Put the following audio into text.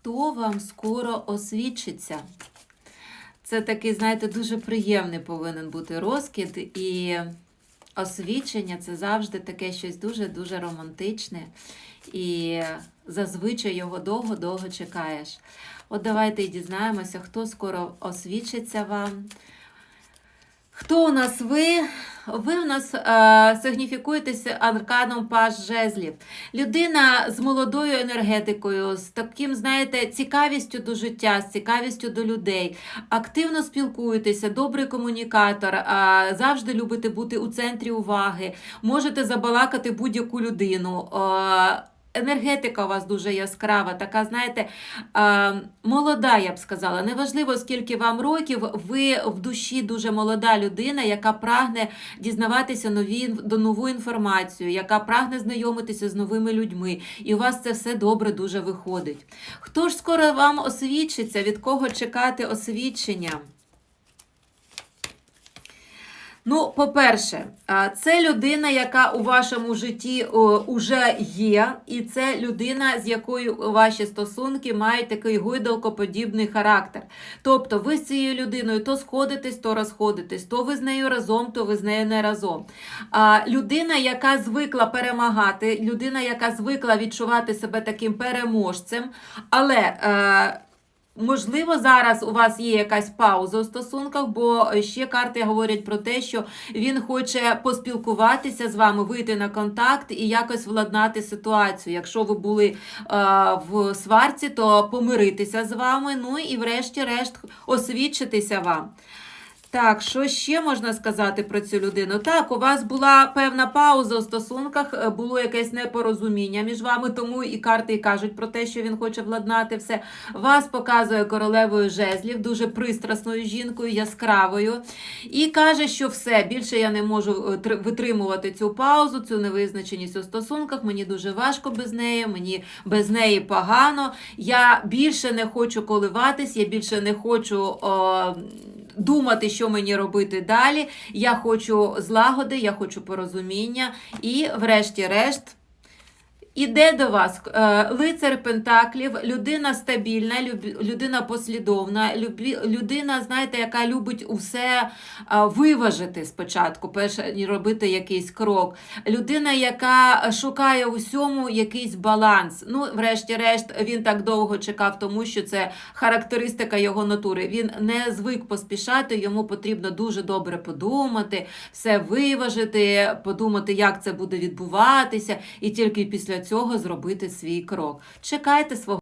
хто вам скоро освідчиться. Це такий, знаєте, дуже приємний повинен бути розкид. І освідчення це завжди таке щось дуже-дуже романтичне. І зазвичай його довго-довго чекаєш. От давайте і дізнаємося, хто скоро освідчиться вам. Хто у нас ви? Ви у нас е, сигніфікуєтеся арканом паж жезлів. Людина з молодою енергетикою, з таким, знаєте, цікавістю до життя, з цікавістю до людей. Активно спілкуєтеся, добрий комунікатор, е, завжди любите бути у центрі уваги, можете забалакати будь-яку людину. Е, Енергетика у вас дуже яскрава, така, знаєте, молода, я б сказала. Неважливо, скільки вам років, ви в душі дуже молода людина, яка прагне дізнаватися нові, до нову інформацію, яка прагне знайомитися з новими людьми. І у вас це все добре дуже виходить. Хто ж скоро вам освідчиться, від кого чекати освідчення? Ну, по-перше, це людина, яка у вашому житті уже є, і це людина, з якою ваші стосунки мають такий гойдалкоподібний характер. Тобто ви з цією людиною то сходитесь, то розходитесь, то ви з нею разом, то ви з нею не разом. Людина, яка звикла перемагати, людина, яка звикла відчувати себе таким переможцем, але. Можливо, зараз у вас є якась пауза у стосунках, бо ще карти говорять про те, що він хоче поспілкуватися з вами, вийти на контакт і якось владнати ситуацію. Якщо ви були е, в сварці, то помиритися з вами, ну і врешті-решт освідчитися вам. Так, що ще можна сказати про цю людину? Так, у вас була певна пауза у стосунках, е, було якесь непорозуміння між вами, тому і карти кажуть про те, що він хоче владнати все. Вас показує королевою жезлів, дуже пристрасною жінкою, яскравою. І каже, що все, більше я не можу е, витримувати цю паузу, цю невизначеність у стосунках. Мені дуже важко без неї, мені без неї погано. Я більше не хочу коливатись, я більше не хочу. О, думати, що мені робити далі. Я хочу злагоди, я хочу порозуміння. І, врешті-решт, іде до вас е, лицар Пентаклів, людина стабільна, людина послідовна, людина, знаєте, яка любить усе е, виважити спочатку, перше ніж робити якийсь крок. Людина, яка шукає у всьому якийсь баланс. Ну, врешті-решт, він так довго чекав, тому що це характеристика його натури. Він не звик поспішати, йому потрібно дуже добре подумати, все виважити, подумати, як це буде відбуватися, і тільки після цього зробити свій крок. Чекайте свого.